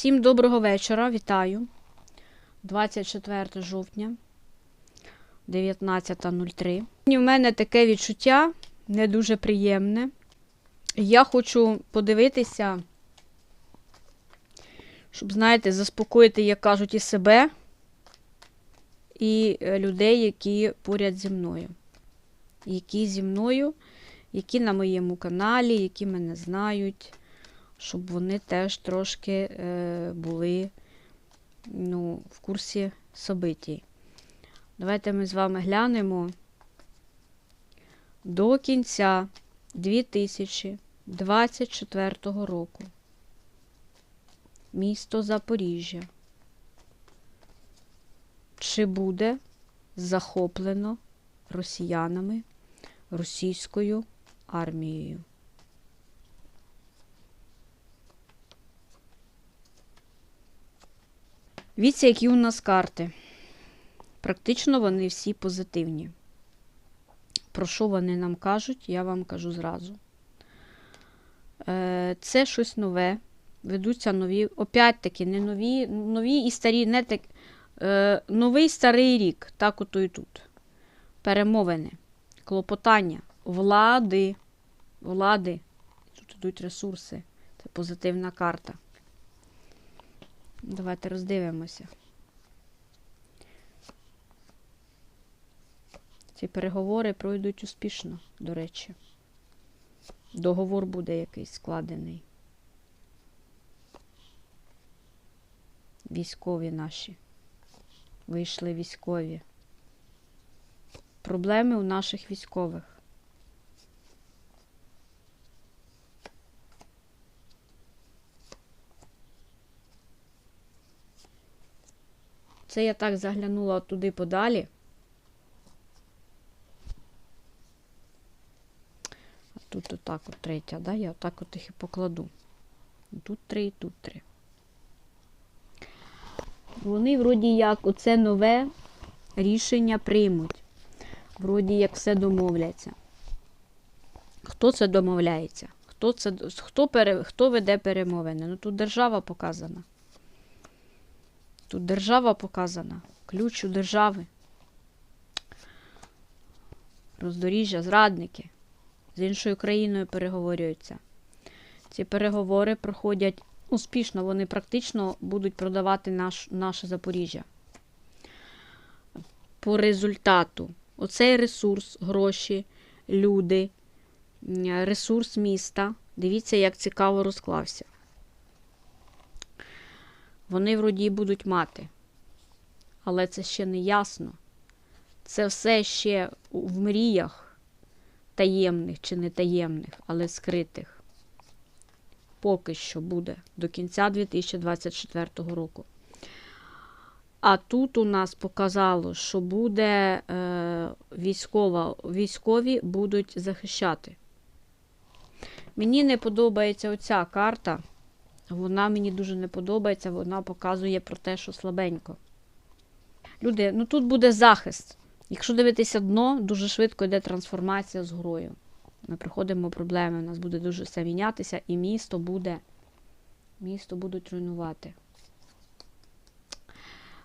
Всім доброго вечора, вітаю. 24 жовтня, 19.03. У мене таке відчуття не дуже приємне. Я хочу подивитися, щоб, знаєте, заспокоїти, як кажуть, і себе, і е, людей, які поряд зі мною. Які зі мною, які на моєму каналі, які мене знають щоб вони теж трошки е, були ну, в курсі собитій. Давайте ми з вами глянемо до кінця 2024 року. Місто Запоріжжя. Чи буде захоплено росіянами російською армією? Дивіться, які у нас карти. Практично вони всі позитивні. Про що вони нам кажуть, я вам кажу зразу. Е, Це щось нове. Ведуться нові, опять-таки, не нові, нові і старі, не так. Е, Новий старий рік, так ото і тут. Перемовини, клопотання, влади, влади. Тут йдуть ресурси. Це позитивна карта. Давайте роздивимося. Ці переговори пройдуть успішно, до речі. Договор буде якийсь складений. Військові наші. Вийшли військові. Проблеми у наших військових. Це я так заглянула туди подалі. А тут отак от третя, да? Я отак от їх і покладу. Тут три і тут три. Вони, вроді як, оце нове рішення приймуть. Вроді як все домовляться. Хто це домовляється? Хто це, хто, пере, хто веде перемовини? Ну тут держава показана. Тут держава показана. Ключ у держави. Роздоріжжя, зрадники. З іншою країною переговорюються. Ці переговори проходять успішно, вони практично будуть продавати наш, наше Запоріжжя. По результату, оцей ресурс, гроші, люди, ресурс міста. Дивіться, як цікаво розклався вони вроді будуть мати. Але це ще не ясно. Це все ще в мріях таємних чи не таємних, але скритих. Поки що буде до кінця 2024 року. А тут у нас показало, що буде е, військова, військові будуть захищати. Мені не подобається оця карта. Вона мені дуже не подобається, вона показує про те, що слабенько. Люди, ну тут буде захист. Якщо дивитися дно, дуже швидко йде трансформація з грою. Ми приходимо проблеми, у нас буде дуже все мінятися, і місто буде. Місто будуть руйнувати.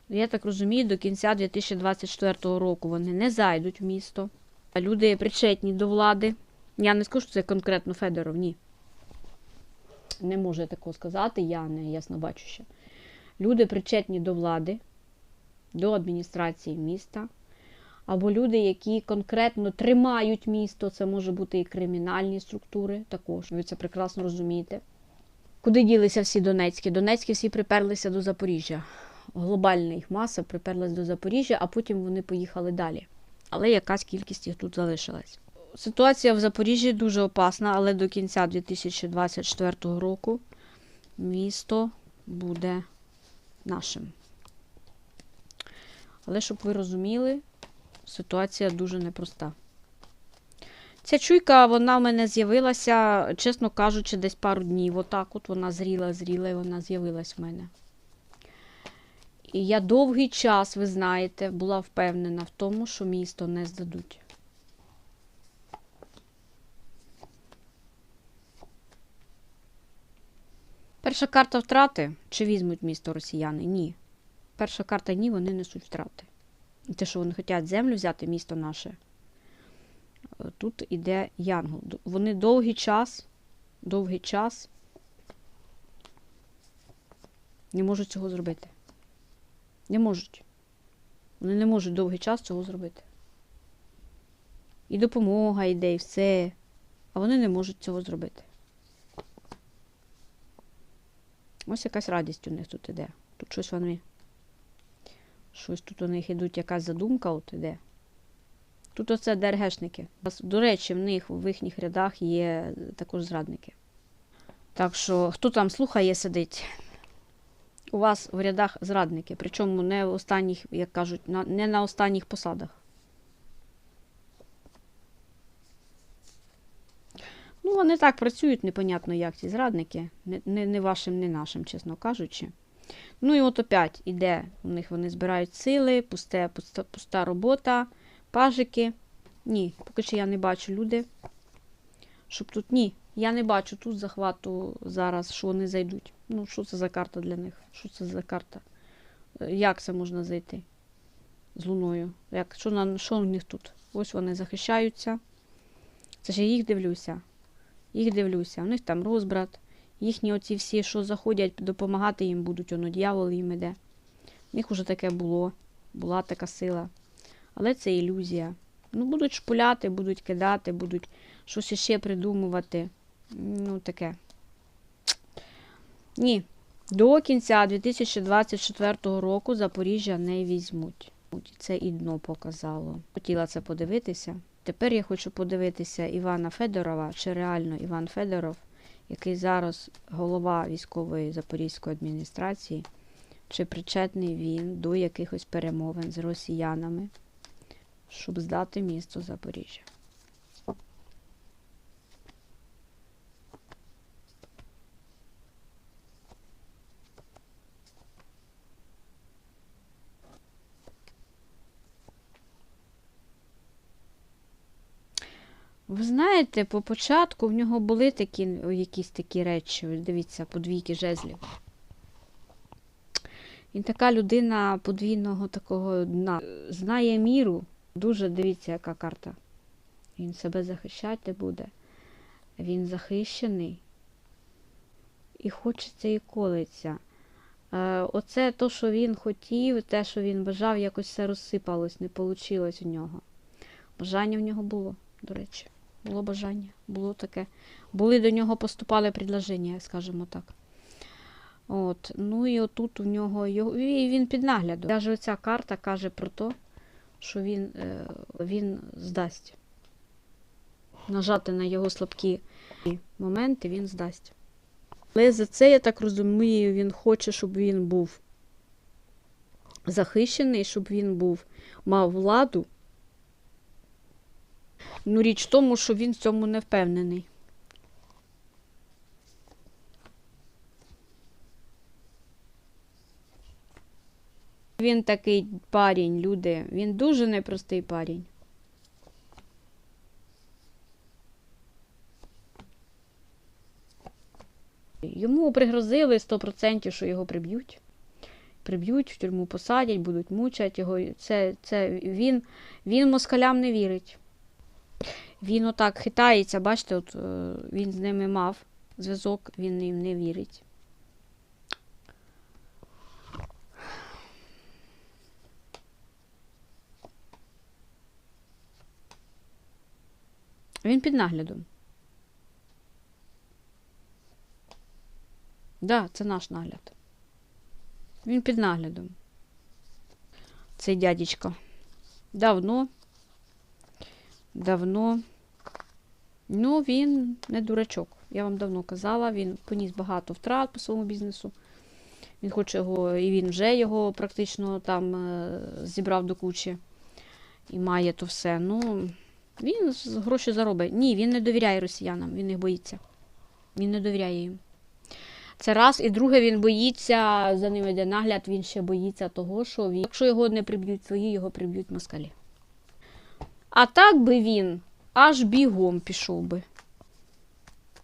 Я так розумію, до кінця 2024 року вони не зайдуть в місто. Люди причетні до влади. Я не скажу, що це конкретно Федоров, ні не може такого сказати, я не яснобачуща. Люди причетні до влади, до адміністрації міста, або люди, які конкретно тримають місто, це може бути і кримінальні структури, також, ви це прекрасно розумієте. Куди ділися всі Донецькі? Донецькі всі приперлися до Запоріжжя. Глобальна їх маса приперлась до Запоріжжя, а потім вони поїхали далі. Але якась кількість їх тут залишилась. Ситуація в Запоріжжі дуже опасна, але до кінця 2024 року місто буде нашим. Але щоб ви розуміли, ситуація дуже непроста. Ця чуйка, вона в мене з'явилася, чесно кажучи, десь пару днів. Отак от вона зріла, зріла, і вона з'явилась в мене. І я довгий час, ви знаєте, була впевнена в тому, що місто не здадуть. Перша карта втрати. Чи візьмуть місто росіяни? Ні. Перша карта ні, вони несуть втрати. І Те, що вони хочуть землю взяти, місто наше. е, Тут іде Янгол. Вони довгий час, довгий час не можуть цього зробити. Не можуть. Вони не можуть довгий час цього зробити. І допомога йде, і все. А вони не можуть цього зробити. Ось якась радість у них тут іде. Тут щось вони. Щось тут у них ідуть, якась задумка от іде. Тут оце ДРГшники. До речі, в них в їхніх рядах є також зрадники. Так що, хто там слухає, сидить. У вас в рядах зрадники, причому не в останніх, як кажуть, на, не на останніх посадах. Ну, вони так працюють, непонятно як ці зрадники. Не, не, не вашим, не нашим, чесно кажучи. Ну і от опять іде. У них вони збирають сили, пусте, пуста, пуста робота, пажики. Ні, поки що я не бачу люди. Щоб тут ні. Я не бачу тут захвату зараз, що вони зайдуть. Ну, що це за карта для них? Що це за карта? Е, Як це можна зайти з луною? Як, що, на, що у них тут? Ось вони захищаються. Це ж я їх дивлюся. Їх дивлюся. У них там розбрат. Їхні оці всі, що заходять, допомагати їм будуть, воно дьявол їм іде. У них уже таке було. Була така сила. Але це ілюзія. Ну, будуть шпуляти, будуть кидати, будуть щось іще придумувати. Ну, таке. Ні. До кінця 2024 року Запоріжжя не візьмуть. Це і дно показало. Хотіла це подивитися. Тепер я хочу подивитися Івана Федорова, чи реально Іван Федоров, який зараз голова військової Запорізької адміністрації, чи причетний він до якихось перемовин з росіянами, щоб здати місто Запоріжжя. Ви знаєте, по початку в нього були такі якісь такі речі. Дивіться, подвійки жезлів. Він така людина подвійного такого дна. Знає міру. Дуже дивіться, яка карта. Він себе захищати буде. Він захищений. І хочеться і колиться. Е, Оце то, що він хотів, те, що він бажав, якось все розсипалось, не вийшло у нього. Бажання в нього було, до речі. Було бажання, було таке. Були до нього поступали предложення, скажімо так. От. Ну і отут у нього його, і він під наглядом. Навіть оця карта каже про те, що він, е, він здасть. Нажати на його слабкі моменти він здасть. Але за це, я так розумію, він хоче, щоб він був захищений, щоб він був, мав владу. Ну, річ в тому, що він в цьому не впевнений. Він такий парень, люди. Він дуже непростий парень. Йому пригрозили 100%, що його приб'ють. Приб'ють, в тюрму посадять, будуть мучати його. Це, це він, він москалям не вірить. Він отак хитається, бачите, от, е, він з ними мав зв'язок, він їм не вірить. Він під наглядом. Да, це наш нагляд. Він під наглядом. Цей дядечко. Давно. Давно. Ну, він не дурачок. Я вам давно казала, він поніс багато втрат по своєму бізнесу. Він хоче його, і він вже його практично там е, зібрав до кучі. І має то все. Ну, він гроші заробить. Ні, він не довіряє росіянам, він їх боїться. Він не довіряє їм. Це раз. І друге, він боїться, за ним йде нагляд, він ще боїться того, що він, якщо його не приб'ють свої, його приб'ють москалі. А так би він аж бігом пішов би.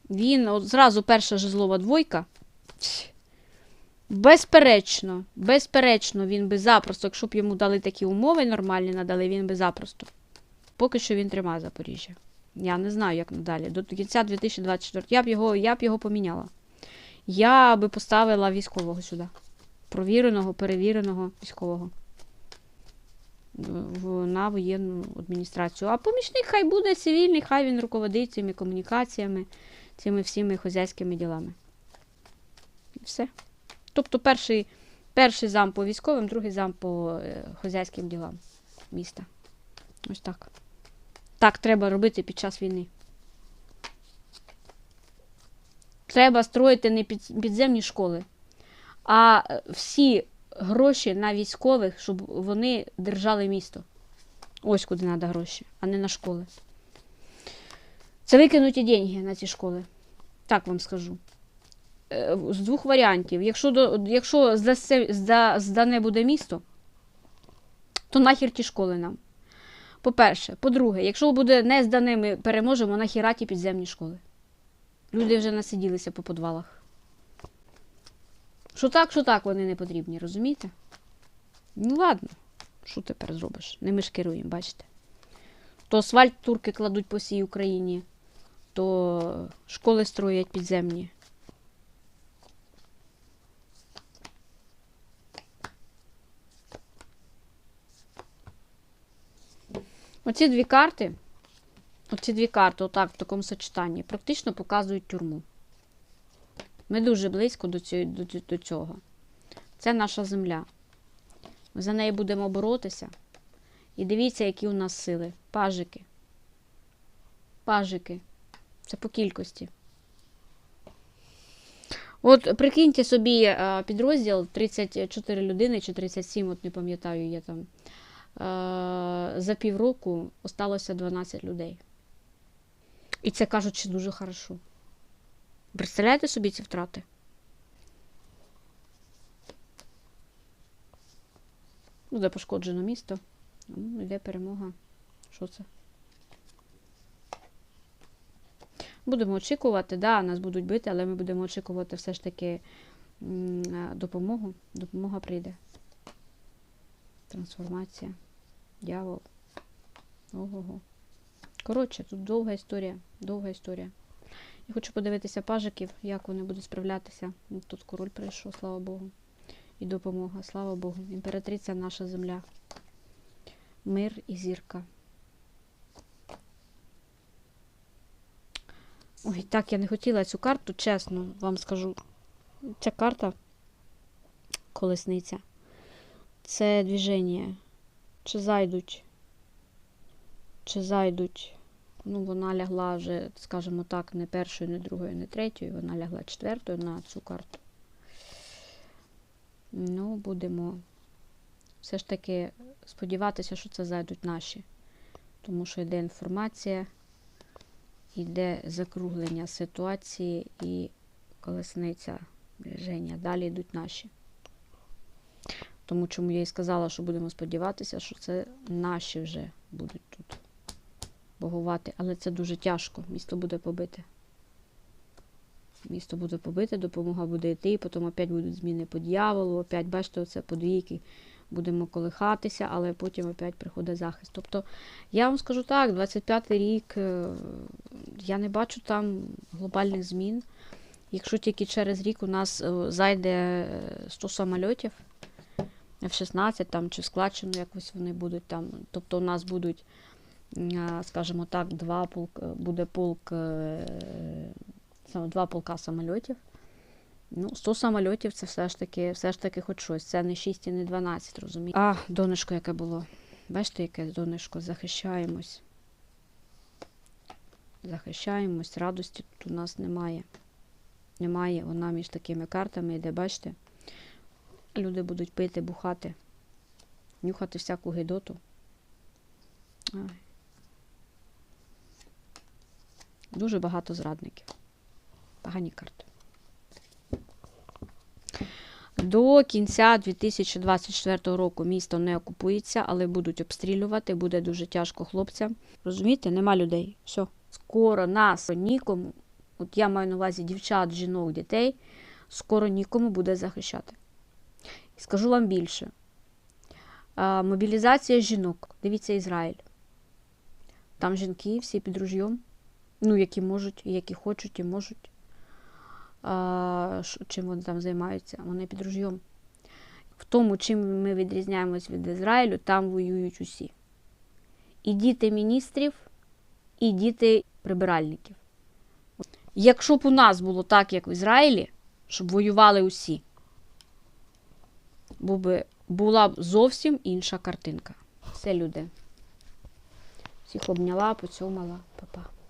Він от зразу перша жезлова двойка Безперечно, безперечно, він би запросто, якщо б йому дали такі умови нормальні надали, він би запросто. Поки що він тримає Запоріжжя. Я не знаю, як надалі. До кінця 2024 я б його, я б його поміняла. Я би поставила військового сюди. Провіреного, перевіреного військового. На воєнну адміністрацію. А помічник хай буде цивільний, хай він руководить цими комунікаціями, цими всіми хозяйськими ділами. Все. Тобто перший, перший зам по військовим, другий зам по е, хозяйським ділам міста. Ось так. Так треба робити під час війни. Треба строїти не під, підземні школи, а е, всі гроші на військових, щоб вони держали місто. Ось куди треба гроші, а не на школи. Це викинуті деньги на ці школи. Так вам скажу. Е, З двох варіантів. Якщо, до, якщо здасе, зда, здане буде місто, то нахер ті школи нам. По-перше. По-друге, якщо буде не здане, ми переможемо нахіра ті підземні школи. Люди вже насиділися по подвалах. Що так, що так вони не потрібні, розумієте? Ну ладно, що тепер зробиш? Не ми ж керуємо, бачите. То асфальт турки кладуть по всій Україні, то школи строять підземні. Оці дві карти, оці дві карти, отак, в такому сочетанні, практично показують тюрму. Ми дуже близько до цього. До, до цього. Це наша земля. Ми за неї будемо боротися. І дивіться, які у нас сили. Пажики. Пажики. Це по кількості. От прикиньте собі е, підрозділ 34 людини чи 37, от не пам'ятаю, я там. Е, За півроку осталося 12 людей. І це кажуть, що дуже хорошо. Представляєте собі ці втрати? Буде пошкоджено місто. Йде перемога. Що це? Будемо очікувати, да, нас будуть бити, але ми будемо очікувати все ж таки допомогу. Допомога прийде. Трансформація. Дьявол. Ого-го. Коротше, тут довга історія. Довга історія. Я хочу подивитися пажиків, як вони будуть справлятися. Тут король прийшов, слава Богу. І допомога, слава Богу. Імператриця наша земля. Мир і зірка. Ой, так, я не хотіла цю карту, чесно вам скажу. Ця карта колесниця. Це движення. Чи зайдуть? Чи зайдуть? Ну, вона лягла вже, скажімо так, не першою, не другою, не третьою. Вона лягла четвертою на цю карту. Ну, будемо все ж таки сподіватися, що це зайдуть наші. Тому що йде інформація, йде закруглення ситуації і колесниця движення. Далі йдуть наші. Тому чому я і сказала, що будемо сподіватися, що це наші вже будуть тут богувати. Але це дуже тяжко. Місто буде побите. Місто буде побите, допомога буде йти, потім опять будуть зміни по дьяволу, опять, бачите, оце подвійки. Будемо колихатися, але потім опять приходить захист. Тобто, я вам скажу так, 25-й рік е, я не бачу там глобальних змін. Якщо тільки через рік у нас е, зайде е, 100 самольотів, F-16 там, чи в складчину якось вони будуть там. Тобто у нас будуть, скажімо так, два полк, буде полк, е, два полка самольотів. Ну, 100 самольотів це все ж таки, все ж таки хоч щось. Це не 6 і не 12, розумієте? А, донечко яке було. Бачите, яке донечко, захищаємось. Захищаємось, радості тут у нас немає. Немає, вона між такими картами йде, бачите? Люди будуть пити, бухати, нюхати всяку гидоту. Ай. Дуже багато зрадників. Погані карти. До кінця 2024 року місто не окупується, але будуть обстрілювати, буде дуже тяжко хлопцям. Розумієте, нема людей. Все. Скоро нас нікому, от я маю на увазі дівчат, жінок, дітей, скоро нікому буде захищати. І скажу вам більше. А, мобілізація жінок. Дивіться Ізраїль. Там жінки всі під ружьом. Ну, які можуть, які хочуть, і можуть. А, чим вони там займаються? Вони під ружьом. В тому, чим ми відрізняємось від Ізраїлю, там воюють усі. І діти міністрів, і діти прибиральників. Якщо б у нас було так, як в Ізраїлі, щоб воювали усі, був би, була б зовсім інша картинка. Все, люди. Всіх обняла, поцьомала, Па-па.